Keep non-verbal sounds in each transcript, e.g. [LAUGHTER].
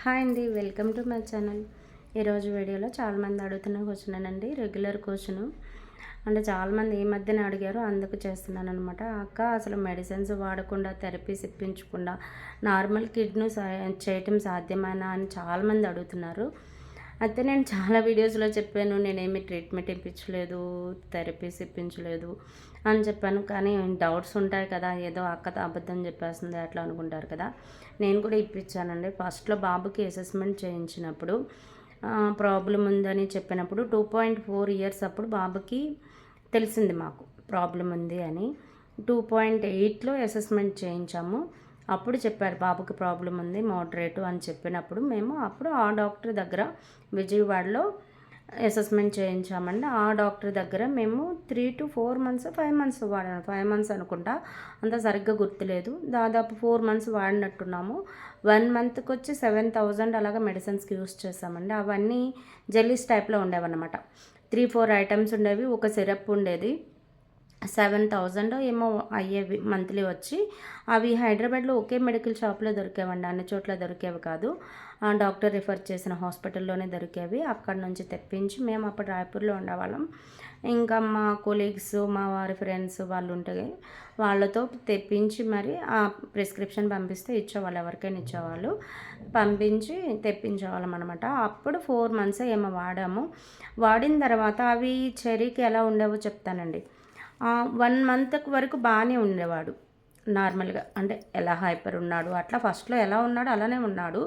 Hi అండి welcome to my channel. ఈరోజు వీడియోలో చాలామంది అడుగుతున్న క్వశ్చన్ అండి రెగ్యులర్ క్వశ్చన్. అంటే చాలామంది ఈ మధ్యన అడిగారు అందుకు చేస్తున్నాను అనమాట అక్క అసలు మెడిసిన్స్ వాడకుండా థెరపీస్ ఇప్పించకుండా నార్మల్ కిడ్నీ చేయటం సాధ్యమేనా? అని చాలామంది అడుగుతున్నారు. అయితే నేను చాలా వీడియోస్లో చెప్పాను నేనేమి ట్రీట్మెంట్ ఇప్పించలేదు థెరపీస్ ఇప్పించలేదు అని చెప్పాను. కానీ డౌట్స్ ఉంటాయి కదా ఏదో అక్కతో అబద్ధం చెప్పేస్తుంది అట్లా అనుకుంటారు కదా. నేను కూడా ఇప్పించానండి. ఫస్ట్లో బాబుకి అసెస్మెంట్ చేయించినప్పుడు ప్రాబ్లం ఉందని చెప్పినప్పుడు టూ పాయింట్ ఫోర్ ఇయర్స్ అప్పుడు బాబుకి తెలిసింది మాకు ప్రాబ్లం ఉంది అని. టూ పాయింట్ ఎయిట్లో అసెస్మెంట్ చేయించాము. అప్పుడు చెప్పారు బాబుకి ప్రాబ్లం ఉంది మోడరేటు అని చెప్పినప్పుడు మేము అప్పుడు ఆ డాక్టర్ దగ్గర విజయవాడలో అసెస్మెంట్ చేయించామండి. ఆ డాక్టర్ దగ్గర మేము three to four months five months వాడాను ఫైవ్ మంత్స్ అనుకుంటా అంత సరిగ్గా గుర్తులేదు. దాదాపు ఫోర్ మంత్స్ వాడినట్టున్నాము. వన్ మంత్కి వచ్చి సెవెన్ థౌజండ్ అలాగా మెడిసిన్స్కి యూస్ చేసామండి అవన్నీ జెల్లీస్ టైప్లో ఉండేవన్నమాట. త్రీ ఫోర్ ఐటమ్స్ ఉండేవి ఒక సిరప్ ఉండేది. సెవెన్ థౌజండ్ ఏమో అయ్యేవి మంత్లీ వచ్చి. అవి హైదరాబాద్లో ఒకే మెడికల్ షాప్లో దొరికేవండి. అన్ని చోట్ల దొరికేవి కాదు. డాక్టర్ రిఫర్ చేసిన హాస్పిటల్లోనే దొరికేవి. అక్కడ నుంచి తెప్పించి మేము అప్పుడు రాయపూర్లో ఉండేవాళ్ళం. ఇంకా మా కొలీగ్స్ మా వారి ఫ్రెండ్స్ వాళ్ళు ఉంటాయి వాళ్ళతో తెప్పించి మరి ఆ ప్రిస్క్రిప్షన్ పంపిస్తే ఇచ్చేవాళ్ళు ఎవరికైనా ఇచ్చేవాళ్ళు. పంపించి తెప్పించేవాళ్ళం అనమాట అప్పుడు ఫోర్ మంత్స్ ఏమో వాడాము. వాడిన తర్వాత అవి చెరీకి ఎలా ఉండేవో చెప్తానండి. వన్ మంత్ వరకు బాగానే ఉండేవాడు. నార్మల్గా అంటే ఎలా హైపర్ ఉన్నాడు అట్లా ఫస్ట్లో ఎలా ఉన్నాడో అలానే ఉన్నాడు.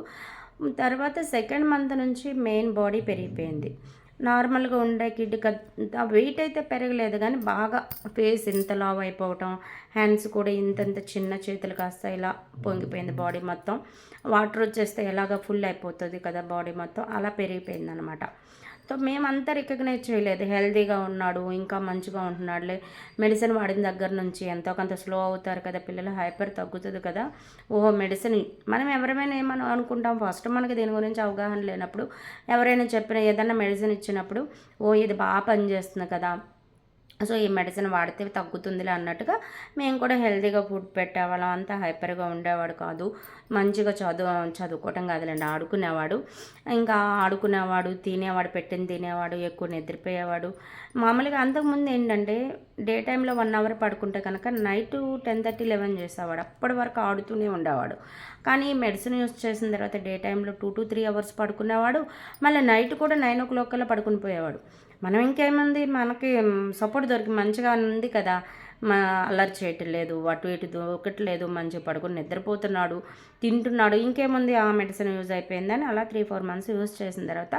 తర్వాత సెకండ్ మంత్ నుంచి మెయిన్ బాడీ పెరిగిపోయింది. నార్మల్గా ఉండే కిడ్ వెయిట్ అయితే పెరగలేదు కానీ బాగా ఫేస్ ఇంత లావ్ అయిపోవటం హ్యాండ్స్ కూడా ఇంతంత చిన్న చేతులు కాస్త ఇలా పొంగిపోయింది బాడీ మొత్తం. వాటర్ వచ్చేస్తే ఎలాగ ఫుల్ అయిపోతుంది కదా బాడీ మొత్తం అలా పెరిగిపోయింది అనమాట సో మేమంతా రికగ్నైజ్ చేయలేదు. హెల్తీగా ఉన్నాడు ఇంకా మంచిగా ఉంటున్నాడులే. మెడిసిన్ వాడిన దగ్గర నుంచి ఎంతో కొంత స్లో అవుతారు కదా పిల్లలు హైపర్ తగ్గుతుంది కదా. ఓహో మెడిసిన్ మనం ఎవరైనా ఏమని అనుకుంటాం. ఫస్ట్ మనకి దీని గురించి అవగాహన లేనప్పుడు ఎవరైనా చెప్పిన ఏదైనా మెడిసిన్ ఇచ్చినప్పుడు ఓ ఇది బాగా పనిచేస్తుంది కదా. సో ఈ మెడిసిన్ వాడితే తగ్గుతుందిలే అన్నట్టుగా మేము కూడా హెల్తీగా ఫుడ్ పెట్టేవాళ్ళం. అంతా హైపర్గా ఉండేవాడు కాదు. మంచిగా చదువు చదువుకోవటం కాదులేండి. ఆడుకునేవాడు. ఇంకా ఆడుకునేవాడు తినేవాడు పెట్టింది తినేవాడు ఎక్కువ నిద్రపోయేవాడు. మామూలుగా అంతకుముందు ఏంటంటే డే టైంలో వన్ అవర్ పడుకుంటే కనుక నైట్ టెన్ థర్టీ లెవెన్ చేసేవాడు. అప్పటి వరకు ఆడుతూనే ఉండేవాడు. కానీ మెడిసిన్ యూస్ చేసిన తర్వాత డే టైంలో టూ టు త్రీ అవర్స్ పడుకునేవాడు. మళ్ళీ నైట్ కూడా నైన్ ఓ క్లాక్ కల్లా పడుకుని పోయేవాడు. మనం ఇంకేముంది? మనకి సపోర్ట్ దొరికి మంచిగా ఉంది కదా. మా అల్లరి చేయటం లేదు అటు ఇటు దొరకట్లేదు మంచిగా పడుకుని నిద్రపోతున్నాడు తింటున్నాడు ఇంకేముంది? ఆ మెడిసిన్ యూజ్ అయిపోయిందని అలా త్రీ ఫోర్ మంత్స్ యూజ్ చేసిన తర్వాత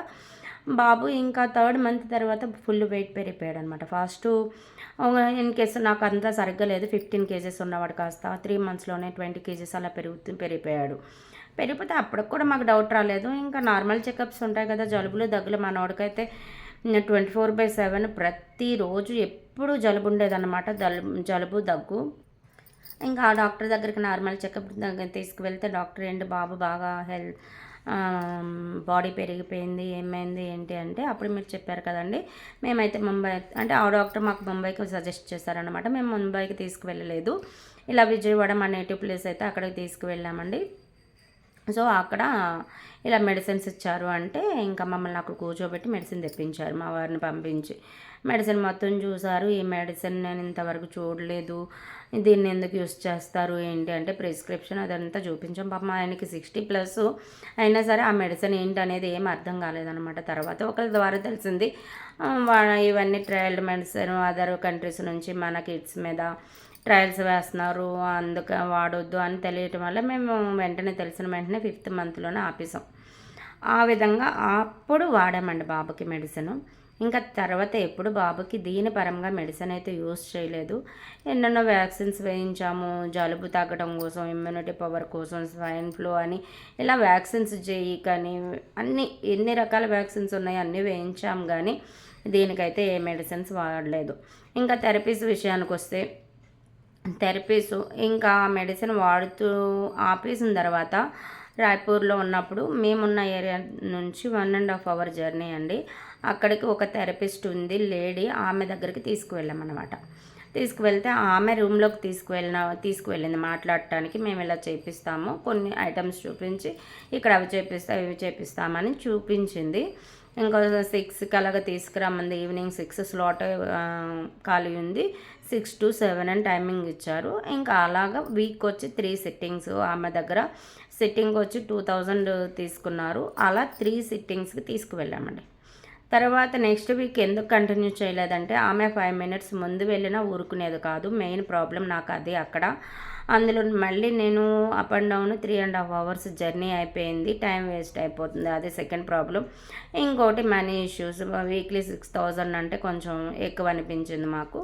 బాబు ఇంకా థర్డ్ మంత్ తర్వాత ఫుల్ వెయిట్ పెరిగిపోయాడు అనమాట ఫస్ట్ ఇన్ కేసు నాకు అంతా సరిగ్గా లేదు ఫిఫ్టీన్ కేజెస్ ఉన్నవాడు కాస్త త్రీ మంత్స్లోనే ట్వంటీ కేజెస్ అలా పెరుగుతూ పెరిగిపోయాడు. పెరిగిపోతే అప్పటికి కూడా మాకు డౌట్ రాలేదు. ఇంకా నార్మల్ చెకప్స్ ఉంటాయి కదా జలుబులు దగ్గులు మనోడికైతే ట్వంటీ ఫోర్ బై సెవెన్ ప్రతిరోజు ఎప్పుడు జలుబు ఉండేదన్నమాట. జలుబు దగ్గు. ఇంకా ఆ డాక్టర్ దగ్గరికి నార్మల్ చెకప్ తీసుకువెళ్తే డాక్టర్ ఏంటి బాబు బాగా హెల్త్ బాడీ పెరిగిపోయింది ఏమైంది ఏంటి అంటే అప్పుడు మీరు చెప్పారు కదండి. మేమైతే ముంబై అంటే ఆ డాక్టర్ మాకు ముంబైకి సజెస్ట్ చేశారనమాట మేము ముంబైకి తీసుకువెళ్ళలేదు. ఇలా విజయవాడ మా నేటివ్ ప్లేస్ అయితే అక్కడికి తీసుకువెళ్ళామండి. సో అక్కడ ఇలా మెడిసిన్స్ ఇచ్చారు అంటే ఇంకా మమ్మల్ని అక్కడ కూర్చోబెట్టి మెడిసిన్ తెప్పించారు మా వారిని పంపించి. మెడిసిన్ మొత్తం చూసారు. ఈ మెడిసిన్ నేను ఇంతవరకు చూడలేదు. దీన్ని ఎందుకు యూస్ చేస్తారు? ఏంటి అంటే ప్రిస్క్రిప్షన్ అదంతా చూపించాం. పాప ఆయనకి సిక్స్టీ ప్లస్ అయినా సరే ఆ మెడిసిన్ ఏంటి అనేది ఏం అర్థం కాలేదనమాట తర్వాత ఒకరి ద్వారా తెలిసింది. ఇవన్నీ ట్రయల్డ్ మెడిసిన్ అదర్ కంట్రీస్ నుంచి మన కిడ్స్ మీద ట్రయల్స్ వేస్తున్నారు అందుక వాడొద్దు అని తెలియటం వల్ల మేము వెంటనే తెలిసిన వెంటనే ఫిఫ్త్ మంత్లోనే ఆపేసాం ఆ విధంగా అప్పుడు వాడామండి బాబుకి మెడిసిన్. ఇంకా తర్వాత ఎప్పుడు బాబుకి దీని పరంగా మెడిసిన్ అయితే యూస్ చేయలేదు. ఎన్నెన్నో వ్యాక్సిన్స్ వేయించాము జలుబు తగ్గడం కోసం ఇమ్యూనిటీ పవర్ కోసం స్వైన్ ఫ్లూ అని. ఇలా వ్యాక్సిన్స్ చేయి కానీ అన్ని ఎన్ని రకాల వ్యాక్సిన్స్ ఉన్నాయి అన్నీ వేయించాం కానీ దీనికైతే ఏ మెడిసిన్స్ వాడలేదు. ఇంకా థెరపీస్ విషయానికి వస్తే థెరపీస్. ఇంకా మెడిసిన్ వాడుతూ ఆపేసిన తర్వాత రాయ్పూర్లో ఉన్నప్పుడు మేమున్న ఏరియా నుంచి one and half hour journey అండి. అక్కడికి ఒక థెరపిస్ట్ ఉంది లేడీ. ఆమె దగ్గరికి తీసుకువెళ్ళామన్నమాట. తీసుకువెళ్తే ఆమె రూమ్లోకి తీసుకువెళ్ళిన తీసుకువెళ్ళింది. మాట్లాడటానికి మేము ఇలా చేపిస్తాము. కొన్ని ఐటమ్స్ చూపించి ఇక్కడ అవి చేపిస్తా ఇవి చేపిస్తామని చూపించింది. ఇంకో సిక్స్కి అలాగ తీసుకురామంది ఈవినింగ్ సిక్స్ స్లాట్ ఖాళీ ఉంది. సిక్స్ టు సెవెన్ అని టైమింగ్ ఇచ్చారు. ఇంకా అలాగా వీక్ వచ్చి త్రీ సిట్టింగ్స్ ఆమె దగ్గర. సిట్టింగ్ వచ్చి టూ థౌజండ్ తీసుకున్నారు. అలా త్రీ సిట్టింగ్స్కి తీసుకువెళ్ళామండి. తర్వాత నెక్స్ట్ వీక్ ఎందుకు కంటిన్యూ చేయలేదంటే ఆమె ఫైవ్ మినిట్స్ ముందు వెళ్ళినా ఊరుకునేది కాదు. మెయిన్ ప్రాబ్లం నాకు అది అక్కడ. అందులో మళ్ళీ నేను up and down three and half hours journey అయిపోయింది. టైం వేస్ట్ అయిపోతుంది. అది సెకండ్ ప్రాబ్లం ఇంకోటి money issues weekly six thousand అంటే కొంచెం ఎక్కువ అనిపించింది మాకు.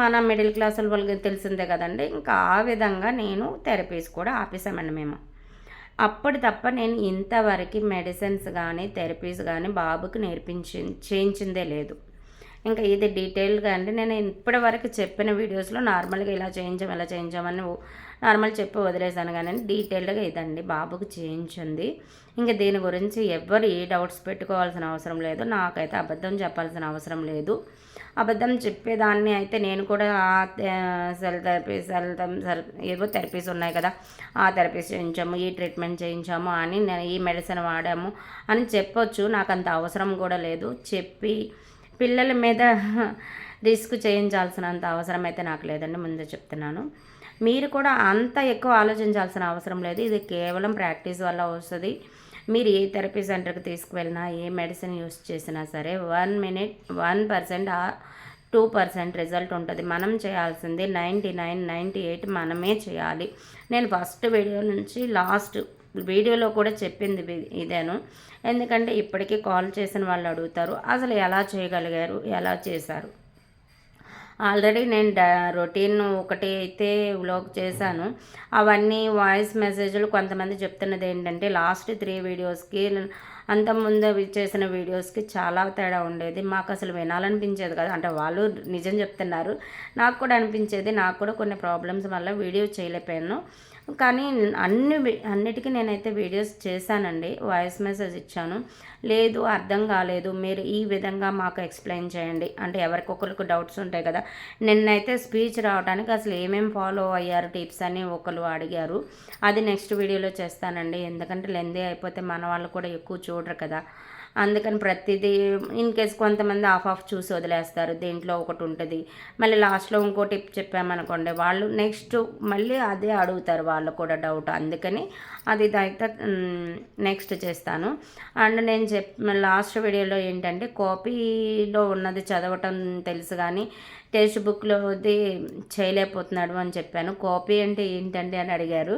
మన మిడిల్ క్లాస్ వాళ్ళకి తెలిసిందే కదండి. ఇంకా ఆ విధంగా నేను థెరపీస్ కూడా ఆపేసామండి మేము. అప్పటి తప్ప నేను ఇంతవరకు మెడిసిన్స్ కానీ థెరపీస్ కానీ బాబుకి నేర్పించి చేయించిందే లేదు. ఇంకా ఇది డీటెయిల్గా అంటే నేను ఇప్పటి వరకు చెప్పిన వీడియోస్లో నార్మల్గా ఇలా చేయించాం ఇలా చేయించామని నార్మల్ చెప్పి వదిలేసాను కానీ డీటెయిల్డ్గా ఇదండి. బాబుకి చేయించింది. ఇంకా దీని గురించి ఎవ్వరు ఏ డౌట్స్ పెట్టుకోవాల్సిన అవసరం లేదు. నాకైతే అబద్ధం చెప్పాల్సిన అవసరం లేదు. అబద్ధం చెప్పేదాన్ని అయితే నేను కూడా సెల్ థెరపీ సెల్ సెల్ ఏవో థెరపీస్ ఉన్నాయి కదా ఆ థెరపీస్ చేయించాము ఈ ట్రీట్మెంట్ చేయించాము అని నేను ఈ మెడిసిన్ వాడాము అని చెప్పొచ్చు నాకు అంత అవసరం కూడా లేదు. చెప్పి పిల్లల మీద [LAUGHS] రిస్క్ చేయించాల్సినంత అవసరం అయితే నాకు లేదండి ముందే చెప్తున్నాను. మీరు కూడా అంత ఎక్కువ ఆలోచించాల్సిన అవసరం లేదు ఇది కేవలం ప్రాక్టీస్ వల్ల వస్తుంది. మీరు ఏ థెరపీ సెంటర్కి తీసుకువెళ్ళినా ఏ మెడిసిన్ యూస్ చేసినా సరే one minute one percent two percent result ఉంటుంది. మనం చేయాల్సింది నైంటీ నైన్ నైంటీ ఎయిట్ మనమే చేయాలి. నేను ఫస్ట్ వీడియో నుంచి లాస్ట్ వీడియోలో కూడా చెప్పింది ఇదేను. ఎందుకంటే ఇప్పటికీ కాల్ చేసిన వాళ్ళు అడుగుతారు అసలు ఎలా చేయగలిగారు ఎలా చేశారు? ఆల్రెడీ నేను రొటీన్ ఒకటి అయితే వ్లాగ్ చేశాను. అవన్నీ వాయిస్ మెసేజ్లు కొంతమంది చెప్తున్నది ఏంటంటే లాస్ట్ త్రీ వీడియోస్కి అంతకుముందు చేసిన వీడియోస్కి చాలా తేడా ఉండేది. మాకు అసలు వినాలనిపించేది కదా. అంటే వాళ్ళు నిజం చెప్తున్నారు. నాకు కూడా అనిపించేది. నాకు కూడా కొన్ని ప్రాబ్లమ్స్ వల్ల వీడియో చేయలేకపోయాను. కానీ అన్ని అన్నిటికీ నేనైతే వీడియోస్ చేశానండి. వాయిస్ మెసేజ్ ఇచ్చాను. లేదు అర్థం కాలేదు. మీరు ఈ విధంగా మాకు ఎక్స్ప్లెయిన్ చేయండి. అంటే ఎవరికొకరికి డౌట్స్ ఉంటాయి కదా. నిన్నైతే స్పీచ్ రావడానికి అసలు ఏమేమి ఫాలో అయ్యారు టిప్స్ అని ఒకరు అడిగారు. అది నెక్స్ట్ వీడియోలో చేస్తానండి. ఎందుకంటే లెందీ అయిపోతే మన వాళ్ళు కూడా ఎక్కువ చూడరు కదా. అందుకని ప్రతిదీ ఇన్ కేస్ కొంతమంది ఆఫ్ ఆఫ్ చూసి వదిలేస్తారు. దీంట్లో ఒకటి ఉంటుంది. మళ్ళీ లాస్ట్లో ఇంకో టిప్ చెప్పామనుకోండి వాళ్ళు నెక్స్ట్ మళ్ళీ అదే అడుగుతారు. వాళ్ళు కూడా డౌట్ అందుకని అది అయితే నెక్స్ట్ చేస్తాను. అండ్ నేను చెప్ లాస్ట్ వీడియోలో ఏంటంటే కాపీలో ఉన్నది చదవటం తెలుసు కానీ టెక్స్ట్ బుక్లోది చేయలేకపోతున్నాడు అని చెప్పాను. కాపీ అంటే ఏంటంటే అని అడిగారు.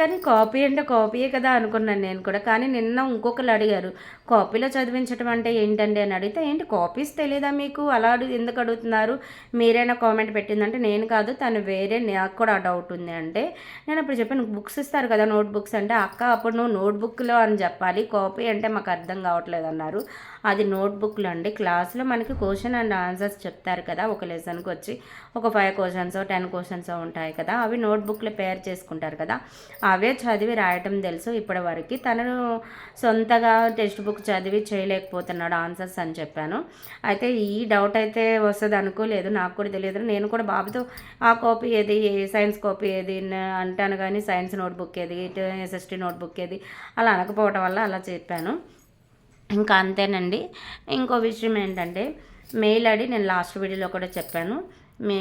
కానీ కాపీ అంటే కాపీయే కదా అనుకున్నాను నేను కూడా. కానీ నిన్న ఇంకొకరు అడిగారు కాపీలో చదివించడం అంటే ఏంటండి? అని అడిగితే ఏంటి కాపీస్ తెలియదా మీకు? అలా ఎందుకు అడుగుతున్నారు? మీరైనా కామెంట్ పెట్టిందంటే నేను కాదు తను వేరే నాకు కూడా డౌట్ ఉంది. అంటే నేను అప్పుడు చెప్పాను బుక్స్ ఇస్తారు కదా నోట్ బుక్స్ అంటే అక్క అప్పుడు నువ్వు నోట్బుక్లో అని చెప్పాలి కాపీ అంటే మాకు అర్థం కావట్లేదు అన్నారు. అది నోట్బుక్లో అండి. క్లాస్లో మనకి క్వశ్చన్ అండ్ ఆన్సర్స్ చెప్తారు కదా ఒక లెసన్కి వచ్చి ఒక ఫైవ్ క్వశ్చన్స్ టెన్ క్వశ్చన్స్ ఉంటాయి కదా అవి నోట్బుక్లో పేర్ చేసుకుంటారు కదా. అవే చదివి రాయటం తెలుసు ఇప్పటి వరకు. తనను సొంతగా టెక్స్ట్ బుక్ చదివి చేయలేకపోతున్నాడు ఆన్సర్స్ అని చెప్పాను. అయితే ఈ డౌట్ అయితే వస్తుంది అనుకోలేదు నాకు కూడా తెలియదు. నేను కూడా బాబుతో ఆ కాపీ ఏది సైన్స్ కాపీ ఏది అంటాను కానీ సైన్స్ నోట్బుక్ ఏది ఎస్ఎస్టీ నోట్బుక్ ఏది అలా అనకపోవటం వల్ల అలా చెప్పాను. ఇంకా అంతేనండి. ఇంకో విషయం ఏంటంటే మెయిల్ ఐడి నేను లాస్ట్ వీడియోలో కూడా చెప్పాను. మే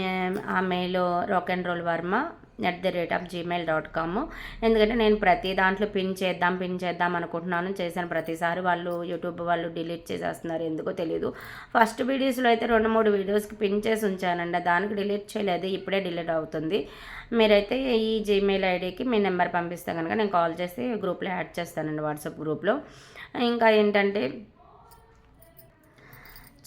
ఆ mail rock and roll Varma at the rate of Gmail dot com ఎందుకంటే నేను ప్రతి దాంట్లో పిన్ చేద్దాం పిన్ చేద్దాం అనుకుంటున్నాను. చేశాను ప్రతిసారి వాళ్ళు యూట్యూబ్ వాళ్ళు డిలీట్ చేసేస్తున్నారు. ఎందుకో తెలియదు ఫస్ట్ వీడియోస్లో అయితే రెండు మూడు వీడియోస్కి పిన్ చేసి ఉంచానండి. దానికి డిలీట్ చేయలేదు. ఇప్పుడే డిలీట్ అవుతుంది. మీరైతే ఈ జీమెయిల్ ఐడికి మీ నెంబర్ పంపిస్తే కనుక నేను కాల్ చేసి గ్రూప్లో యాడ్ చేస్తానండి వాట్సాప్ గ్రూప్లో ఇంకా ఏంటంటే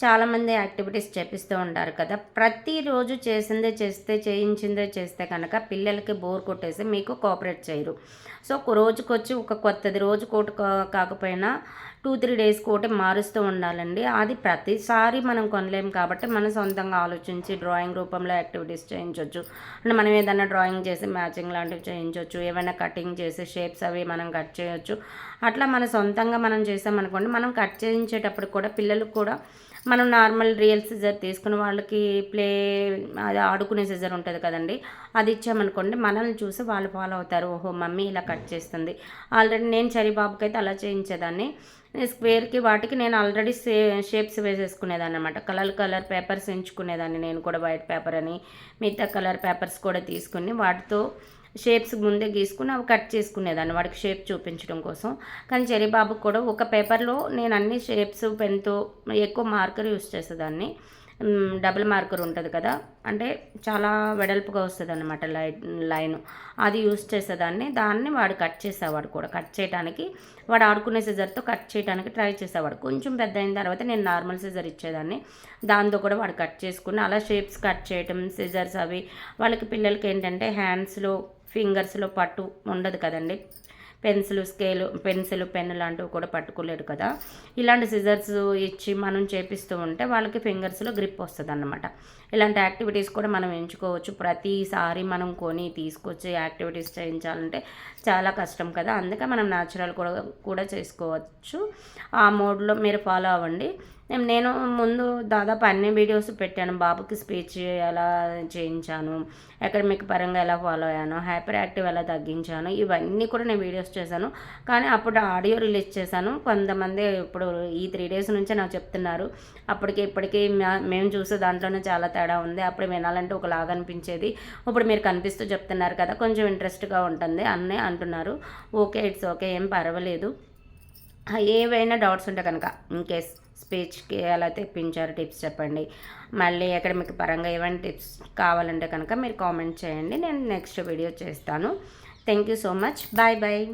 చాలామంది యాక్టివిటీస్ చేపిస్తూ ఉంటారు కదా. ప్రతిరోజు చేసిందే చేస్తే చేయించిందే చేస్తే కనుక పిల్లలకి బోర్ కొట్టేసి మీకు కోఆపరేట్ చేయరు. సో రోజుకొచ్చి ఒక కొత్తది రోజు కోటి కాకపోయినా టూ త్రీ డేస్ కోటి మారుస్తూ ఉండాలండి. అది ప్రతిసారి మనం కొనలేము కాబట్టి మనం సొంతంగా ఆలోచించి డ్రాయింగ్ రూపంలో యాక్టివిటీస్ చేయించవచ్చు అంటే మనం ఏదైనా డ్రాయింగ్ చేసి మ్యాచింగ్ లాంటివి చేయించవచ్చు ఏమైనా కటింగ్ చేసి షేప్స్ అవి మనం కట్ చేయొచ్చు. అట్లా మన సొంతంగా మనం చేసామనుకోండి మనం కట్ చేయించేటప్పుడు కూడా పిల్లలకు కూడా మనం నార్మల్ రియల్ సిజర్ తీసుకుని వాళ్ళకి ప్లే అది ఆడుకునే సిజర్ ఉంటుంది కదండి. అది ఇచ్చామనుకోండి మనల్ని చూసి వాళ్ళు ఫాలో అవుతారు. ఓహో మమ్మీ ఇలా కట్ చేస్తుంది. ఆల్రెడీ నేను చరిబాబుకి అయితే అలా చేయించేదాన్ని. స్క్వేర్కి వాటికి నేను ఆల్రెడీ సే షేప్స్ వేసేసుకునేదాన్ని అనమాట కలర్ కలర్ పేపర్స్ ఎంచుకునేదాన్ని నేను కూడా వైట్ పేపర్ అని మిగతా కలర్ పేపర్స్ కూడా తీసుకుని వాటితో షేప్స్ ముందే గీసుకుని అవి కట్ చేసుకునేదాన్ని వాడికి షేప్ చూపించడం కోసం. కానీ చెరిబాబుకి కూడా ఒక పేపర్లో నేను అన్ని షేప్స్ పెన్తో ఎక్కువ మార్కర్ యూస్ చేసేదాన్ని. డబుల్ మార్కర్ ఉంటుంది కదా. అంటే చాలా వెడల్పుగా వస్తుంది అనమాట లైన్. అది యూస్ చేసేదాన్ని. దాన్ని వాడు కట్ చేసేవాడు కూడా. కట్ చేయడానికి వాడు ఆడుకునే సిజర్తో కట్ చేయడానికి ట్రై చేసేవాడు. కొంచెం పెద్ద అయిన తర్వాత నేను నార్మల్ సిజర్ ఇచ్చేదాన్ని. దాంతో కూడా వాడు కట్ చేసుకుని అలా షేప్స్ కట్ చేయటం సిజర్స్ అవి. వాళ్ళకి పిల్లలకి ఏంటంటే హ్యాండ్స్లో ఫింగర్స్లో పట్టు ఉండదు కదండి. పెన్సిల్ స్కేలు పెన్సిల్ పెన్ లాంటివి కూడా పట్టుకోలేరు కదా. ఇలాంటి సిజర్స్ ఇచ్చి మనం చేపిస్తూ ఉంటే వాళ్ళకి ఫింగర్స్లో గ్రిప్ వస్తుంది అన్నమాట ఇలాంటి యాక్టివిటీస్ కూడా మనం ఎంచుకోవచ్చు. ప్రతిసారి మనం కొని తీసుకొచ్చి యాక్టివిటీస్ చేయించాలంటే చాలా కష్టం కదా. అందుకే మనం న్యాచురల్ కూడా కూడా చేసుకోవచ్చు. ఆ మోడ్లో మీరు ఫాలో అవ్వండి. నేను ముందు దాదాపు అన్ని వీడియోస్ పెట్టాను. బాబుకి స్పీచ్ ఎలా చేయించాను అకాడమిక్ పరంగా ఎలా ఫాలో అయ్యాను హైపర్ యాక్టివ్ ఎలా తగ్గించాను ఇవన్నీ కూడా నేను వీడియోస్ చేశాను. కానీ అప్పుడు ఆడియో రిలీజ్ చేశాను. కొంతమంది ఇప్పుడు ఈ త్రీ డేస్ నుంచే నాకు చెప్తున్నారు. అప్పటికి ఇప్పటికీ మేము చూసే దాంట్లోనే చాలా తేడా ఉంది. అప్పుడు వినాలంటే ఒకలాగా అనిపించేది. ఇప్పుడు మీరు కనిపిస్తూ చెప్తున్నారు కదా కొంచెం ఇంట్రెస్ట్గా ఉంటుంది అన్నీ అంటున్నారు. ఓకే ఇట్స్ ఓకే ఏం పర్వాలేదు. ఏవైనా డౌట్స్ ఉంటే కనుక ఇన్ కేస్ స్పీచ్కి ఎలా తెప్పించారు టిప్స్ చెప్పండి. మళ్ళీ అకాడమిక్ పరంగా ఏమైనా టిప్స్ కావాలంటే కనుక మీరు కామెంట్ చేయండి. నేను నెక్స్ట్ వీడియో చేస్తాను. Thank you so much. Bye bye.